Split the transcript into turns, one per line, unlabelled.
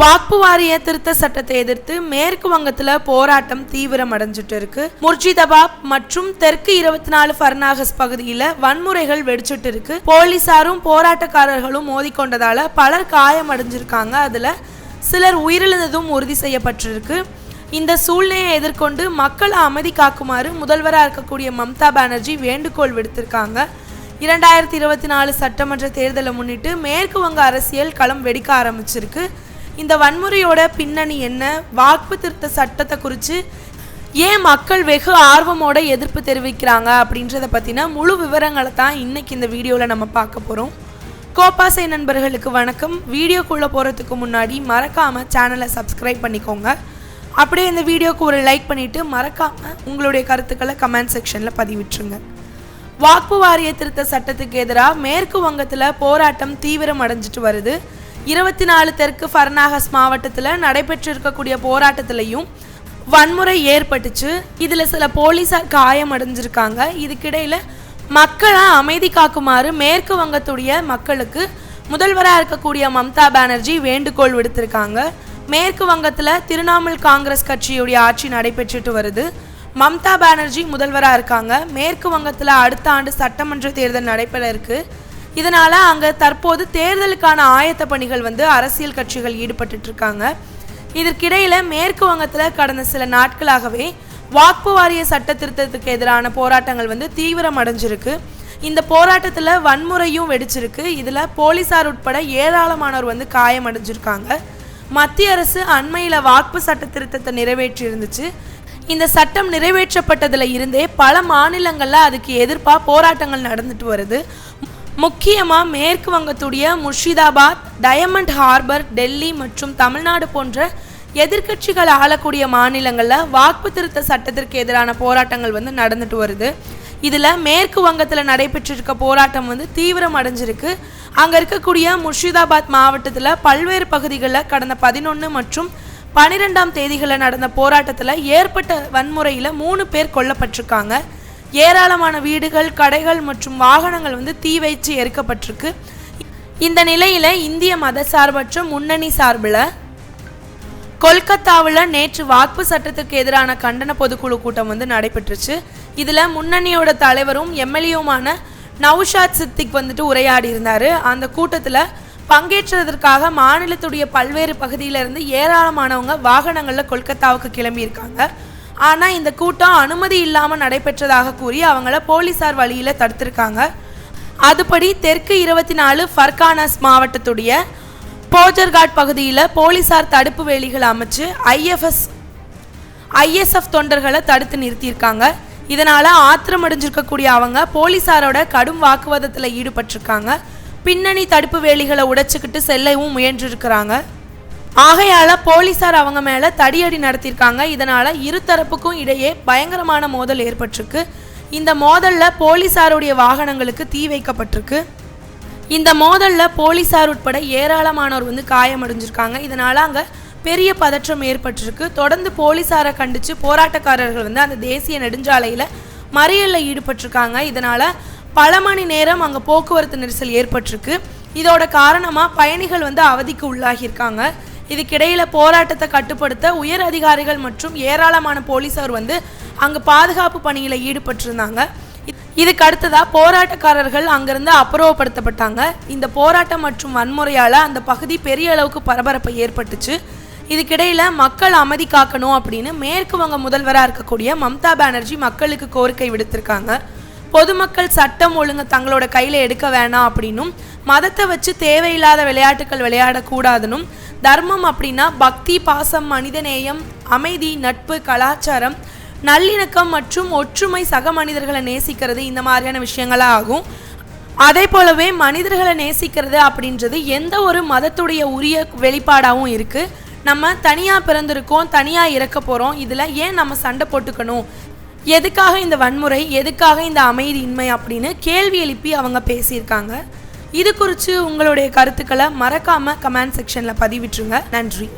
வாக்கு வாரிய திருத்த சட்டத்தை எதிர்த்து மேற்கு வங்கத்துல போராட்டம் தீவிரம் அடைஞ்சிட்டு இருக்கு முர்ஜிதாபாத் மற்றும் தெற்கு இருபத்தி நாலு பர்னாகஸ் பகுதியில வன்முறைகள் வெடிச்சிட்டு இருக்கு போலீசாரும் போராட்டக்காரர்களும் மோதிக்கொண்டதால பலர் காயம் அடைஞ்சிருக்காங்க அதுல சிலர் உயிரிழந்ததும் உறுதி செய்யப்பட்டிருக்கு. இந்த சூழ்நிலையை எதிர்கொண்டு மக்களை அமைதி காக்குமாறு முதல்வராக இருக்கக்கூடிய மம்தா பானர்ஜி வேண்டுகோள் விடுத்திருக்காங்க. இரண்டாயிரத்தி இருபத்தி நாலு சட்டமன்ற தேர்தலை முன்னிட்டு மேற்கு வங்க அரசியல் களம் வெடிக்க ஆரம்பிச்சிருக்கு. இந்த வன்முறையோட பின்னணி என்ன? வாக்கு திருத்த சட்டத்தை குறித்து ஏன் மக்கள் வெகு ஆர்வமோட எதிர்ப்பு தெரிவிக்கிறாங்க அப்படின்றத பற்றின முழு விவரங்களை தான் இன்னைக்கு இந்த வீடியோவில் நம்ம பார்க்க போகிறோம் கோப்பாசை நண்பர்களுக்கு வணக்கம். வீடியோக்குள்ளே போகிறதுக்கு முன்னாடி மறக்காமல் சேனலை சப்ஸ்கிரைப் பண்ணிக்கோங்க. அப்படியே இந்த வீடியோக்கு ஒரு லைக் பண்ணிவிட்டு மறக்காமல் உங்களுடைய கருத்துக்களை கமெண்ட் செக்ஷனில் பதிவிட்டுருங்க. வாக்கு வாரிய திருத்த சட்டத்துக்கு எதிராக மேற்கு வங்கத்தில் போராட்டம் தீவிரம் அடைஞ்சிட்டு வருது. இருபத்தி நாலு தெற்கு ஃபர்னாகஸ் மாவட்டத்தில் நடைபெற்று இருக்கக்கூடிய போராட்டத்திலையும் வன்முறை ஏற்பட்டுச்சு. இதில் சில போலீஸார் காயம் அடைஞ்சிருக்காங்க. இதுக்கிடையில் மக்களை அமைதி காக்குமாறு மேற்கு வங்கத்துடைய மக்களுக்கு முதல்வராக இருக்கக்கூடிய மம்தா பானர்ஜி வேண்டுகோள் விடுத்திருக்காங்க. மேற்கு வங்கத்தில் திரிணாமுல் காங்கிரஸ் கட்சியுடைய ஆட்சி நடைபெற்றுட்டு வருது. மம்தா பானர்ஜி முதல்வராக இருக்காங்க. மேற்கு வங்கத்தில் அடுத்த ஆண்டு சட்டமன்ற தேர்தல் நடைபெற இருக்கு. இதனால் அங்கே தற்போது தேர்தலுக்கான ஆயத்த பணிகள் வந்து அரசியல் கட்சிகள் ஈடுபட்டு இருக்காங்க. இதற்கிடையில் மேற்கு வங்கத்தில் கடந்த சில நாட்களாகவே வாக்கு வாரிய சட்ட திருத்தத்துக்கு எதிரான போராட்டங்கள் வந்து தீவிரம் அடைஞ்சிருக்கு. இந்த போராட்டத்தில் வன்முறையும் வெடிச்சிருக்கு. இதில் போலீசார் உட்பட ஏராளமானோர் வந்து காயம் அடைஞ்சிருக்காங்க மத்திய அரசு அண்மையில் வாக்கு சட்ட திருத்தத்தை நிறைவேற்றி இருந்துச்சு இந்த சட்டம் நிறைவேற்றப்பட்டதில் இருந்தே பல மாநிலங்களில் அதுக்கு எதிர்ப்பாக போராட்டங்கள் நடந்துட்டு வருது. முக்கியமாக மேற்கு வங்கத்துடைய முர்ஷிதாபாத் டயமண்ட் ஹார்பர் டெல்லி மற்றும் தமிழ்நாடு போன்ற எதிர்க்கட்சிகள் ஆளக்கூடிய மாநிலங்களில் வாக்கு திருத்த சட்டத்திற்கு எதிரான போராட்டங்கள் வந்து நடந்துட்டு வருது. இதில் மேற்கு வங்கத்தில் நடைபெற்றிருக்க போராட்டம் வந்து தீவிரம் அடைஞ்சிருக்கு. அங்கே இருக்கக்கூடிய முர்ஷிதாபாத் மாவட்டத்தில் பல்வேறு பகுதிகளில் கடந்த பதினொன்று மற்றும் பனிரெண்டாம் தேதிகளில் நடந்த போராட்டத்தில் ஏற்பட்ட வன்முறையில் மூணு பேர் கொல்லப்பட்டிருக்காங்க. ஏராளமான வீடுகள் கடைகள் மற்றும் வாகனங்கள் வந்து தீ வைத்து எரிக்கப்பட்டிருக்கு. இந்த நிலையில் இந்திய மதசார்பற்ற முன்னணி சார்பில் கொல்கத்தாவில் நேற்று வாக்கு சட்டத்துக்கு எதிரான கண்டன பொதுக்குழு கூட்டம் வந்து நடைபெற்றுச்சு. இதில் முன்னணியோட தலைவரும் எம்எல்ஏவுமான நவ்ஷாத் சித்திக் வந்துட்டு உரையாடி இருந்தார். அந்த கூட்டத்தில் பங்கேற்றதற்காக மாநிலத்துடைய பல்வேறு பகுதியிலிருந்து ஏராளமானவங்க வாகனங்களில் கொல்கத்தாவுக்கு கிளம்பியிருக்காங்க. ஆனால் இந்த கூட்டம் அனுமதி இல்லாமல் நடைபெற்றதாக கூறி அவங்கள போலீசார் வழியில் தடுத்திருக்காங்க. அதுபடி தெற்கு இருபத்தி நாலு ஃபர்கானாஸ் மாவட்டத்துடைய போஜர்காட் பகுதியில் போலீசார் தடுப்பு வேலிகள் அமைச்சு ஐஎஃப்எஸ் ஐஎஸ்எஃப் தொண்டர்களை தடுத்து நிறுத்தியிருக்காங்க. இதனால் ஆத்திரமடைஞ்சிருக்கக்கூடிய அவங்க போலீசாரோட கடும் வாக்குவாதத்தில் ஈடுபட்டிருக்காங்க. பின்னணி தடுப்பு வேலிகளை உடைச்சிக்கிட்டு செல்லவும் முயன்றிருக்கிறாங்க. ஆகையால் போலீசார் அவங்க மேலே தடியடி நடத்தியிருக்காங்க. இதனால் இருதரப்புக்கும் இடையே பயங்கரமான மோதல் ஏற்பட்டிருக்கு. இந்த மோதலில் போலீசாருடைய வாகனங்களுக்கு தீ வைக்கப்பட்டிருக்கு. இந்த மோதலில் போலீசார் உட்பட ஏராளமானோர் வந்து காயமடைஞ்சிருக்காங்க. இதனால் அங்கே பெரிய பதற்றம் ஏற்பட்டிருக்கு. தொடர்ந்து போலீசாரை கண்டித்து போராட்டக்காரர்கள் வந்து அந்த தேசிய நெடுஞ்சாலையில் மறியலில் ஈடுபட்டிருக்காங்க. இதனால் பல மணி நேரம் அங்கே போக்குவரத்து நெரிசல் ஏற்பட்டிருக்கு. இதோட காரணமாக பயணிகள் வந்து அவதிக்கு உள்ளாகியிருக்காங்க. இதுக்கிடையில் போராட்டத்தை கட்டுப்படுத்த உயர் அதிகாரிகள் மற்றும் ஏராளமான போலீசார் வந்து அங்கே பாதுகாப்பு பணியில் ஈடுபட்டிருந்தாங்க. இதுக்கு அடுத்ததாக போராட்டக்காரர்கள் அங்கிருந்து அப்புறப்படுத்தப்பட்டாங்க. இந்த போராட்டம் மற்றும் வன்முறையால் அந்த பகுதி பெரிய அளவுக்கு பரபரப்பை ஏற்பட்டுச்சு. இதுக்கிடையில் மக்கள் அமைதி காக்கணும் அப்படின்னு மேற்கு வங்க முதல்வராக இருக்கக்கூடிய மம்தா பானர்ஜி மக்களுக்கு கோரிக்கை விடுத்திருக்காங்க. பொதுமக்கள் சட்டம் ஒழுங்கு தங்களோட கையில் எடுக்க வேணாம் அப்படின்னும் மதத்தை வச்சு தேவையில்லாத விளையாட்டுகள் விளையாடக்கூடாதுன்னும் தர்மம் அப்படின்னா பக்தி பாசம் மனிதநேயம் அமைதி நட்பு கலாச்சாரம் நல்லிணக்கம் மற்றும் ஒற்றுமை சக மனிதர்களை நேசிக்கிறது இந்த மாதிரியான விஷயங்களாக ஆகும் அதே போலவே மனிதர்களை நேசிக்கிறது அப்படின்றது எந்த ஒரு மதத்துடைய உரிய வெளிப்பாடாகவும் இருக்குது நம்ம தனியாக பிறந்திருக்கோம் தனியாக இறக்க போகிறோம் இதில் ஏன் நம்ம சண்டை போட்டுக்கணும்? எதுக்காக இந்த வன்முறை எதுக்காக இந்த அமைதியின்மை அப்படின்னு கேள்வி எழுப்பி அவங்க பேசியிருக்காங்க. இது குறித்து உங்களுடைய கருத்துக்களை மறக்காமல் கமெண்ட் செக்ஷனில் பதிவிட்டுருங்க. நன்றி.